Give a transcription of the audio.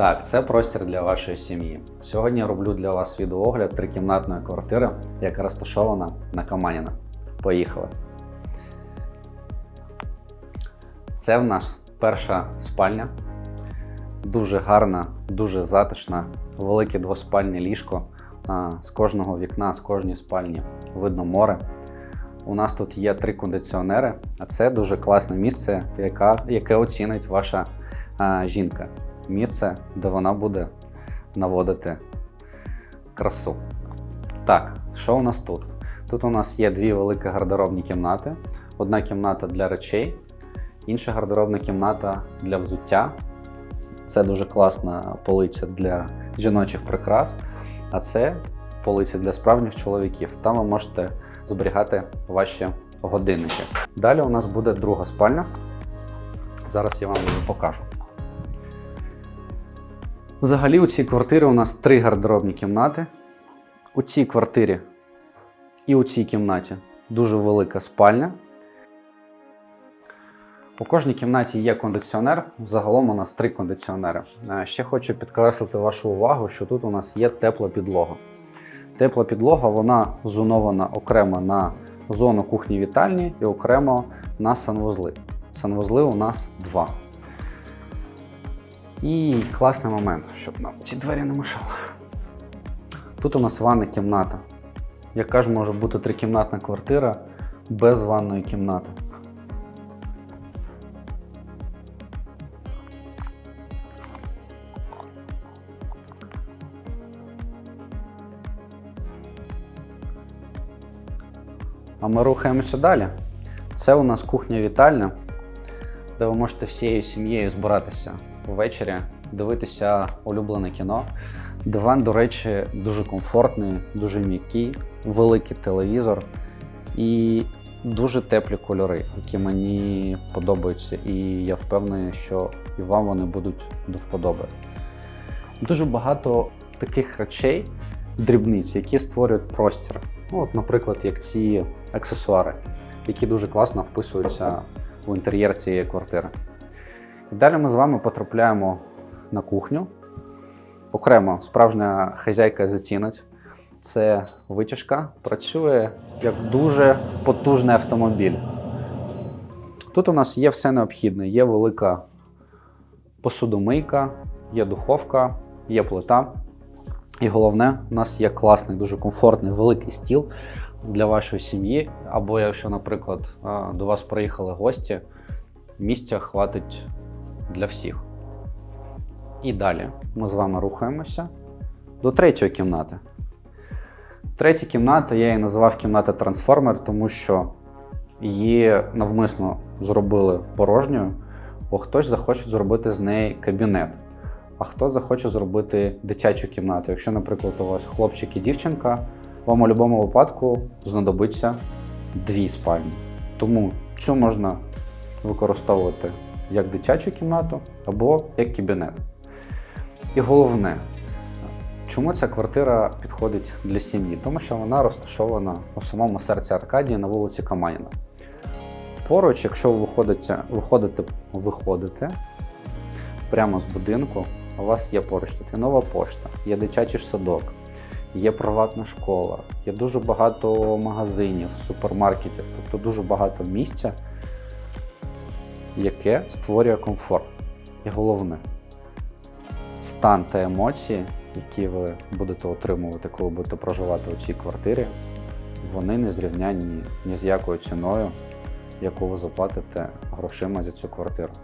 Так, це простір для вашої сім'ї. Сьогодні я роблю для вас відеоогляд трикімнатної квартири, яка розташована на Каманіна. Поїхали. Це в нас перша спальня. Дуже гарна, дуже затишна, велике двоспальне ліжко. З кожного вікна, з кожної спальні видно море. У нас тут є три кондиціонери, а це дуже класне місце, яка, яке оцінить ваша а, жінка. Місце, де вона буде наводити красу. Так, що у нас тут? Тут у нас є дві великі гардеробні кімнати. Одна кімната для речей, інша гардеробна кімната для взуття. Це дуже класна полиця для жіночих прикрас, а це полиця для справжніх чоловіків. Там ви можете зберігати ваші годинники. Далі у нас буде друга спальня. Зараз я вам її покажу. Взагалі, у цій квартирі у нас три гардеробні кімнати. У цій квартирі і у цій кімнаті дуже велика спальня. У кожній кімнаті є кондиціонер. Загалом у нас три кондиціонери. Е, Ще хочу підкреслити вашу увагу, що тут у нас є тепла підлога. Тепла підлога вона зонована окремо на зону кухні-вітальні і окремо на санвузли. Санвузли у нас два. І класний момент, щоб нам ці двері не мешали. Тут у нас ванна кімната. Яка ж може бути трикімнатна квартира без ванної кімнати? А ми рухаємося далі. Це у нас кухня-вітальня, де ви можете всією сім'єю збиратися ввечері, дивитися улюблене кіно. Диван, до речі, дуже комфортний, дуже м'який, великий телевізор і дуже теплі кольори, які мені подобаються. І я впевнений, що і вам вони будуть до вподоби. Дуже багато таких речей, дрібниць, які створюють простір. Ну, от, наприклад, як ці аксесуари, які дуже класно вписуються в інтер'єр цієї квартири. І далі ми з вами потрапляємо на кухню. Окремо справжня хазяйка зацінить. Це витяжка, працює як дуже потужний автомобіль. Тут у нас є все необхідне. Є велика посудомийка, є духовка, є плита. І головне, у нас є класний, дуже комфортний великий стіл для вашої сім'ї. Або якщо, наприклад, до вас приїхали гості, місця хватить для всіх. І далі ми з вами рухаємося до третьої кімнати. Третя кімната, я її назвав кімната трансформер, тому що її навмисно зробили порожньою, бо хтось захоче зробити з неї кабінет, а хтось захоче зробити дитячу кімнату. Якщо, наприклад, у вас хлопчик і дівчинка, вам у будь-якому випадку знадобиться дві спальні. Тому цю можна використовувати як дитячу кімнату або як кабінет. І головне, чому ця квартира підходить для сім'ї? Тому що вона розташована у самому серці Аркадії на вулиці Каманіна. Поруч, якщо ви виходите, виходите, виходите прямо з будинку, у вас є поруч тут і нова пошта, є дитячий садок, є приватна школа, є дуже багато магазинів, супермаркетів, тобто дуже багато місця, яке створює комфорт. І головне, стан та емоції, які ви будете отримувати, коли будете проживати у цій квартирі, вони не зрівнянні ні з якою ціною, яку ви заплатите грошима за цю квартиру.